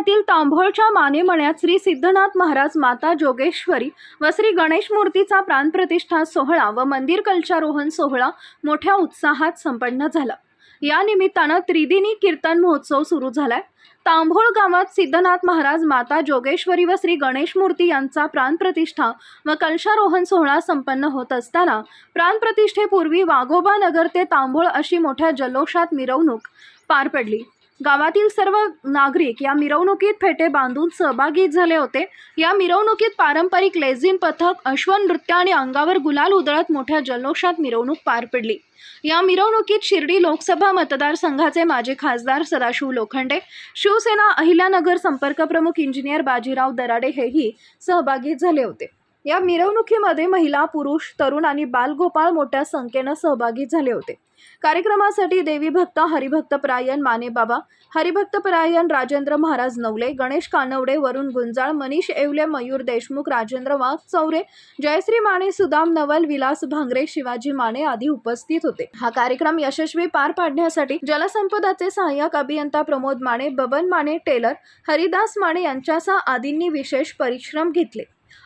पुण्यातील तांभोळच्या मानेमण्यात श्री सिद्धनाथ महाराज माता जोगेश्वरी व श्री गणेश मूर्तीचा प्राणप्रतिष्ठा सोहळा व मंदिर कलशारोहण सोहळा मोठ्या उत्साहात संपन्न झाला. या निमित्तानं त्रिदिनी कीर्तन महोत्सव सुरू झालाय. तांभोळ गावात सिद्धनाथ महाराज माता जोगेश्वरी व श्री गणेश मूर्ती यांचा प्राणप्रतिष्ठा व कलशारोहण सोहळा संपन्न होत असताना प्राणप्रतिष्ठेपूर्वी वाघोबा नगर ते तांभोळ अशी मोठ्या जल्लोषात मिरवणूक पार पडली. गावातील सर्व नागरिक या मिरवणुकीत फेटे बांधून सहभागी झाले होते. या मिरवणुकीत पारंपरिक लेझिम पथक अश्वन नृत्य आणि अंगावर गुलाल उधळत मोठ्या जल्लोषात मिरवणूक पार पडली. या मिरवणुकीत शिर्डी लोकसभा मतदारसंघाचे माजी खासदार सदाशिव लोखंडे शिवसेना अहिल्यानगर संपर्क प्रमुख इंजिनियर बाजीराव दराडे हेही सहभागी झाले होते. या मिरवणुकीमध्ये महिला पुरुष तरुण आणि बालगोपाळ मोठ्या संख्येनं सहभागी झाले होते. कार्यक्रमासाठी देवी भक्त हरिभक्त परायण मानेबाबा हरिभक्त परायण राजेंद्र महाराज नवले गणेश कानवडे वरुण गुंजाळ मनीष येवले मयूर देशमुख राजेंद्र वाघ चौरे जयश्री माने सुदाम नवल विलास भांगरे शिवाजी माने आदी उपस्थित होते. हा कार्यक्रम यशस्वी पार पाडण्यासाठी जलसंपदाचे सहाय्यक अभियंता प्रमोद माने बबन माने टेलर हरिदास माने यांच्यासह आदींनी विशेष परिश्रम घेतले.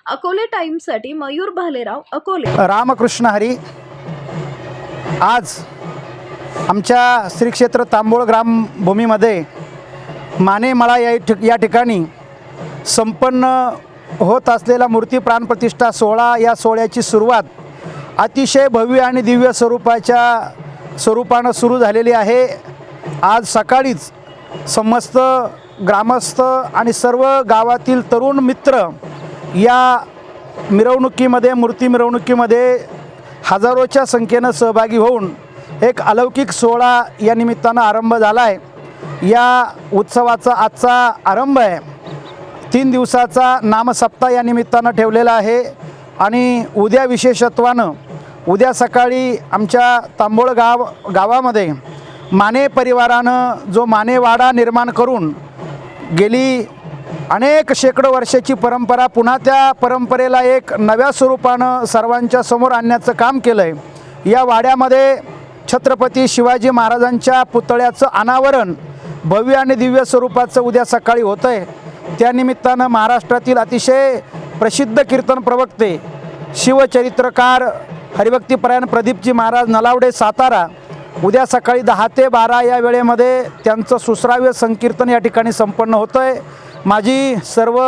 अकोले टाइम्ससाठी मयूर भालेराव अकोले. रामकृष्ण हरी आज आमच्या श्री क्षेत्र तांबोळ ग्रामभूमीमध्ये मानेमळा या ठिक या ठिकाणी संपन्न होत असलेला मूर्ती प्राणप्रतिष्ठा सोहळा या सोहळ्याची सुरुवात अतिशय भव्य आणि दिव्य स्वरूपाच्या स्वरूपानं सुरू झालेली आहे. आज सकाळीच समस्त ग्रामस्थ आणि सर्व गावातील तरुण मित्र या मिरवणुकीमध्ये मूर्ती मिरवणुकीमध्ये हजारोच्या संख्येनं सहभागी होऊन एक अलौकिक सोहळा या निमित्तानं आरंभ झाला आहे या उत्सवाचा आजचा आरंभ आहे. तीन दिवसाचा नामसप्ताह या निमित्तानं ठेवलेला आहे आणि उद्या विशेषत्वानं उद्या सकाळी आमच्या तांबोळ गाव गावामध्ये माने परिवारानं जो मानेवाडा निर्माण करून गेली अनेक शेकडो वर्षाची परंपरा पुन्हा त्या परंपरेला एक नव्या स्वरूपानं सर्वांच्या समोर आणण्याचं काम केलं आहे या वाड्यामध्ये छत्रपती शिवाजी महाराजांच्या पुतळ्याचं अनावरण भव्य आणि दिव्य स्वरूपाचं उद्या सकाळी होतं आहे त्यानिमित्तानं महाराष्ट्रातील अतिशय प्रसिद्ध कीर्तन प्रवक्ते शिवचरित्रकार हरिभक्तीपरायण प्रदीपजी महाराज नलावडे सातारा उद्या सकाळी दहा ते बारा या वेळेमध्ये त्यांचं सुश्राव्य संकीर्तन या ठिकाणी संपन्न होतं आहे माझी सर्व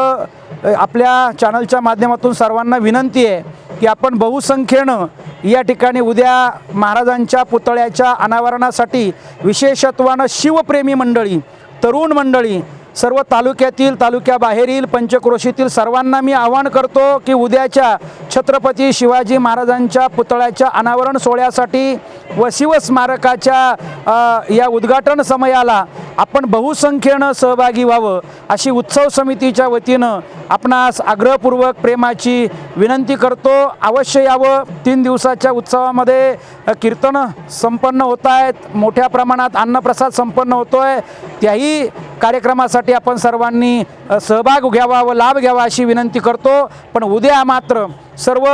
आपल्या चॅनलच्या माध्यमातून सर्वांना विनंती आहे की आपण बहुसंख्येनं या ठिकाणी उद्या महाराजांच्या पुतळ्याच्या अनावरणासाठी विशेषत्वानं शिवप्रेमी मंडळी तरुण मंडळी सर्व तालुक्यातील तालुक्याबाहेरील पंचक्रोशीतील सर्वांना मी आवाहन करतो की उद्याच्या छत्रपती शिवाजी महाराजांच्या पुतळ्याच्या अनावरण सोहळ्यासाठी व शिवस्मारकाच्या या उद्घाटन समयाला आपण बहुसंख्येनं सहभागी व्हावं अशी उत्सव समितीच्या वतीनं आपणास आग्रहपूर्वक प्रेमाची विनंती करतो. अवश्य यावं. तीन दिवसाच्या उत्सवामध्ये कीर्तन कीर्तनं संपन्न होत आहेत मोठ्या प्रमाणात अन्नप्रसाद संपन्न होतो आहे त्याही कार्यक्रमासाठी आपण सर्वांनी सहभाग घ्यावा व लाभ घ्यावा अशी विनंती करतो. पण उद्या मात्र सर्व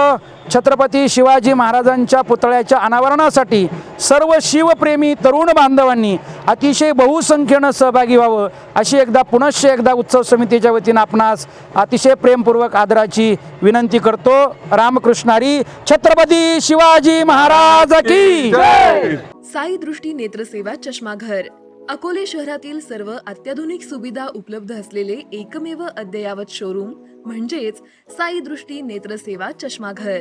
छत्रपती शिवाजी महाराजांच्या पुतळ्याच्या अनावरणासाठी सर्व शिवप्रेमी तरुण बांधवांनी अतिशय बहुसंख्येनं सहभागी व्हावं अशी एकदा पुनश्च एकदा उत्सव समितीच्या वतीनं आपणास अतिशय प्रेमपूर्वक आदराची विनंती करतो. रामकृष्णारी छत्रपती शिवाजी महाराज की साई दृष्टी नेत्रसेवा चष्माघर. अकोले शहरातील सर्व अत्याधुनिक सुविधा उपलब्ध असलेले एकमेव अद्ययावत शोरूम म्हणजेच साई दृष्टी नेत्रसेवा चष्माघर.